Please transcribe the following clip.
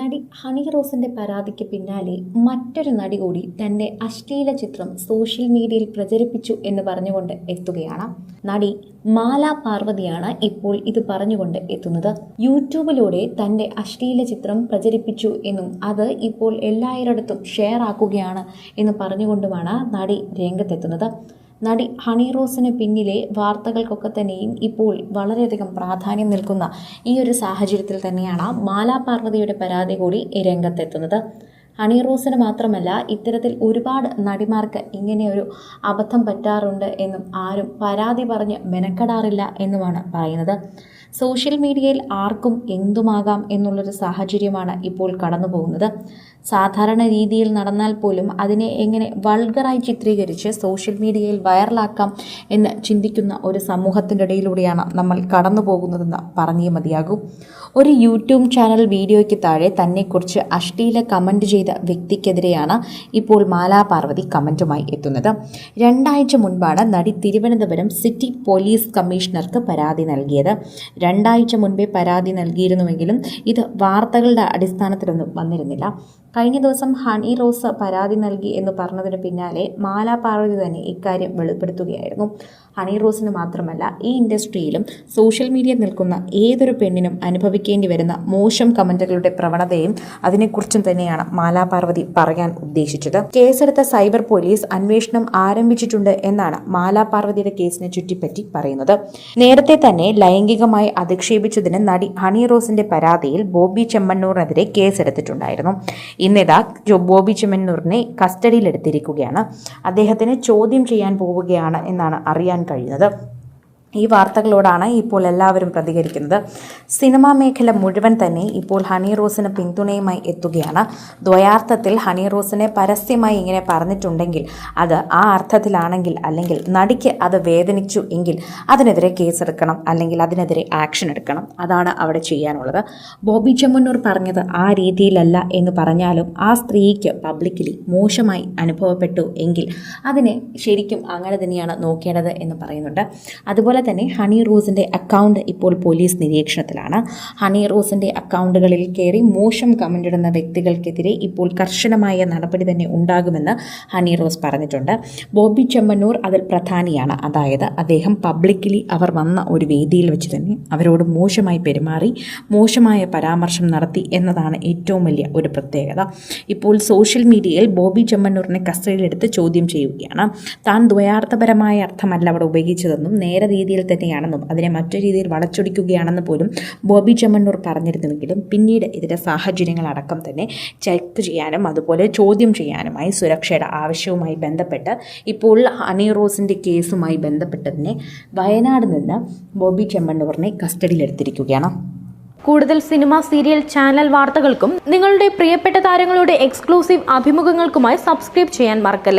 നടി ഹണി റോസിന്റെ പരാതിക്ക് പിന്നാലെ മറ്റൊരു നടി കൂടി തന്റെ അശ്ലീല ചിത്രം സോഷ്യൽ മീഡിയയിൽ പ്രചരിപ്പിച്ചു എന്ന് പറഞ്ഞുകൊണ്ട് എത്തുകയാണ്. നടി മാല പാർവതിയാണ് ഇപ്പോൾ ഇത് പറഞ്ഞുകൊണ്ട് എത്തുന്നത്. യൂട്യൂബിലൂടെ തന്റെ അശ്ലീല ചിത്രം പ്രചരിപ്പിച്ചു എന്നും അത് ഇപ്പോൾ എല്ലായിടത്തും ഷെയർ ആക്കുകയാണ് എന്ന് പറഞ്ഞുകൊണ്ടുമാണ് നടി രംഗത്തെത്തുന്നത്. നടി ഹണി റോസിന് പിന്നിലെ വാർത്തകൾക്കൊക്കെ തന്നെയും ഇപ്പോൾ വളരെയധികം പ്രാധാന്യം നിൽക്കുന്ന ഈ ഒരു സാഹചര്യത്തിൽ തന്നെയാണ് മാലാ പാർവതിയുടെ പരാതി കൂടി രംഗത്തെത്തുന്നത്. ഹണി റോസിന് മാത്രമല്ല ഇത്തരത്തിൽ ഒരുപാട് നടിമാർക്ക് ഇങ്ങനെയൊരു അബദ്ധം പറ്റാറുണ്ട് എന്നും ആരും പരാതി പറഞ്ഞ് മെനക്കെടാറില്ല എന്നുമാണ് പറയുന്നത്. സോഷ്യൽ മീഡിയയിൽ ആർക്കും എന്തുമാകാം എന്നുള്ളൊരു സാഹചര്യമാണ് ഇപ്പോൾ കടന്നു പോകുന്നത് സാധാരണ രീതിയിൽ നടന്നാൽ പോലും അതിനെ എങ്ങനെ വൾഗറായി ചിത്രീകരിച്ച് സോഷ്യൽ മീഡിയയിൽ വൈറലാക്കാം എന്ന് ചിന്തിക്കുന്ന ഒരു സമൂഹത്തിന്റെ ഇടയിലൂടെയാണ് നമ്മൾ കടന്നു പോകുന്നതെന്ന് പറഞ്ഞേ മതിയാകും. ഒരു യൂട്യൂബ് ചാനൽ വീഡിയോയ്ക്ക് താഴെ തന്നെക്കുറിച്ച് അശ്ലീല കമന്റ് ചെയ്ത വ്യക്തിക്കെതിരെയാണ് ഇപ്പോൾ മാലാ പാർവതി കമന്റുമായി എത്തുന്നത്. രണ്ടാഴ്ച മുൻപാണ് നടി തിരുവനന്തപുരം സിറ്റി പോലീസ് കമ്മീഷണർക്ക് പരാതി നൽകിയത്. രണ്ടാഴ്ച മുൻപേ പരാതി നൽകിയിരുന്നുവെങ്കിലും ഇത് വാർത്തകളുടെ അടിസ്ഥാനത്തിലൊന്നും വന്നിരുന്നില്ല. കഴിഞ്ഞ ദിവസം ഹണി റോസ് പരാതി നൽകി എന്ന് പറഞ്ഞതിന് പിന്നാലെ മാലാ പാർവതി തന്നെ ഇക്കാര്യം വെളിപ്പെടുത്തുകയായിരുന്നു. ഹണി റോസിന് മാത്രമല്ല ഈ ഇൻഡസ്ട്രിയിലും സോഷ്യൽ മീഡിയ നിൽക്കുന്ന ഏതൊരു പെണ്ണിനും അനുഭവിക്കേണ്ടി വരുന്ന മോശം കമന്റുകളുടെ പ്രവണതയും അതിനെക്കുറിച്ചും തന്നെയാണ് മാലാ പാർവതി പറയാൻ ഉദ്ദേശിച്ചത്. കേസെടുത്ത സൈബർ പോലീസ് അന്വേഷണം ആരംഭിച്ചിട്ടുണ്ട് എന്നാണ് മാലാ പാർവതിയുടെ കേസിനെ ചുറ്റിപ്പറ്റി പറയുന്നത്. നേരത്തെ തന്നെ ലൈംഗികമായി അധിക്ഷേപിച്ചതിന് നടി ഹണി റോസിന്റെ പരാതിയിൽ ബോബി ചെമ്മണ്ണൂറിനെതിരെ കേസെടുത്തിട്ടുണ്ടായിരുന്നു. ഇന്നിതാ ബോബി ചെമ്മണ്ണൂറിനെ കസ്റ്റഡിയിലെടുത്തിരിക്കുകയാണ്. അദ്ദേഹത്തിന് ചോദ്യം ചെയ്യാൻ പോവുകയാണ് എന്നാണ് അറിയാൻ കഴിയുന്നത്. ഈ വാർത്തകളോടാണ് ഇപ്പോൾ എല്ലാവരും പ്രതികരിക്കുന്നത്. സിനിമാ മേഖല മുഴുവൻ തന്നെ ഇപ്പോൾ ഹണി റോസിന് പിന്തുണയുമായി എത്തുകയാണ്. ദ്വയാർത്ഥത്തിൽ ഹണി റോസിനെ പരസ്യമായി ഇങ്ങനെ പറഞ്ഞിട്ടുണ്ടെങ്കിൽ അത് ആ അർത്ഥത്തിലാണെങ്കിൽ അല്ലെങ്കിൽ നടിക്ക് അത് വേദനിച്ചു എങ്കിൽ അതിനെതിരെ കേസെടുക്കണം അല്ലെങ്കിൽ അതിനെതിരെ ആക്ഷൻ എടുക്കണം. അതാണ് അവിടെ ചെയ്യാനുള്ളത്. ബോബി ചെമ്മന്നൂർ പറഞ്ഞത് ആ രീതിയിലല്ല എന്ന് പറഞ്ഞാലും ആ സ്ത്രീക്ക് പബ്ലിക്കലി മോശമായി അനുഭവപ്പെട്ടു എങ്കിൽ അതിനെ ശരിക്കും അങ്ങനെ തന്നെയാണ് നോക്കേണ്ടത് എന്ന് പറയുന്നുണ്ട്. അതുപോലെ തന്നെ ഹണി റോസിന്റെ അക്കൗണ്ട് ഇപ്പോൾ പോലീസ് നിരീക്ഷണത്തിലാണ്. ഹണി റോസിന്റെ അക്കൗണ്ടുകളിൽ കയറി മോശം കമന്റ് ഇടുന്ന വ്യക്തികൾക്കെതിരെ ഇപ്പോൾ കർശനമായ നടപടി തന്നെ ഉണ്ടാകുമെന്ന് ഹണി റോസ് പറഞ്ഞിട്ടുണ്ട്. ബോബി ചെമ്മന്നൂർ അതിൽ പ്രധാനിയാണ്. അതായത് അദ്ദേഹം പബ്ലിക്കലി അവർ വന്ന ഒരു വേദിയിൽ വെച്ച് തന്നെ അവരോട് മോശമായി പെരുമാറി മോശമായ പരാമർശം നടത്തി എന്നതാണ് ഏറ്റവും വലിയ ഒരു പ്രത്യേകത. ഇപ്പോൾ സോഷ്യൽ മീഡിയയിൽ ബോബി ചെമ്മന്നൂറിനെ കസ്റ്റഡിയിലെടുത്ത് ചോദ്യം ചെയ്യുകയാണ്. താൻ ദ്വയാർത്ഥപരമായ അർത്ഥമല്ല അവിടെ ഉപയോഗിച്ചതെന്നും നേരെ രീതിയിൽ തന്നെയാണെന്നും അതിനെ മറ്റു രീതിയിൽ വളച്ചൊടിക്കുകയാണെന്ന് പോലും ബോബി ചെമ്മണ്ണൂർ പറഞ്ഞിരുന്നുവെങ്കിലും പിന്നീട് ഇതിന്റെ സാഹചര്യങ്ങളടക്കം തന്നെ ചെക്ക് ചെയ്യാനും അതുപോലെ ചോദ്യം ചെയ്യാനുമായി സുരക്ഷയുടെ ആവശ്യവുമായി ബന്ധപ്പെട്ട് ഇപ്പോൾ ഹണി റോസിന്റെ കേസുമായി ബന്ധപ്പെട്ടതിനെ വയനാട് നിന്ന് ബോബി ചെമ്മണ്ണൂറിനെ കസ്റ്റഡിയിലെടുത്തിരിക്കുകയാണ്. കൂടുതൽ സിനിമ സീരിയൽ ചാനൽ വാർത്തകൾക്കും നിങ്ങളുടെ പ്രിയപ്പെട്ട താരങ്ങളുടെ എക്സ്ക്ലൂസീവ് അഭിമുഖങ്ങൾക്കുമായി സബ്സ്ക്രൈബ് ചെയ്യാൻ മറക്കല്ലേ?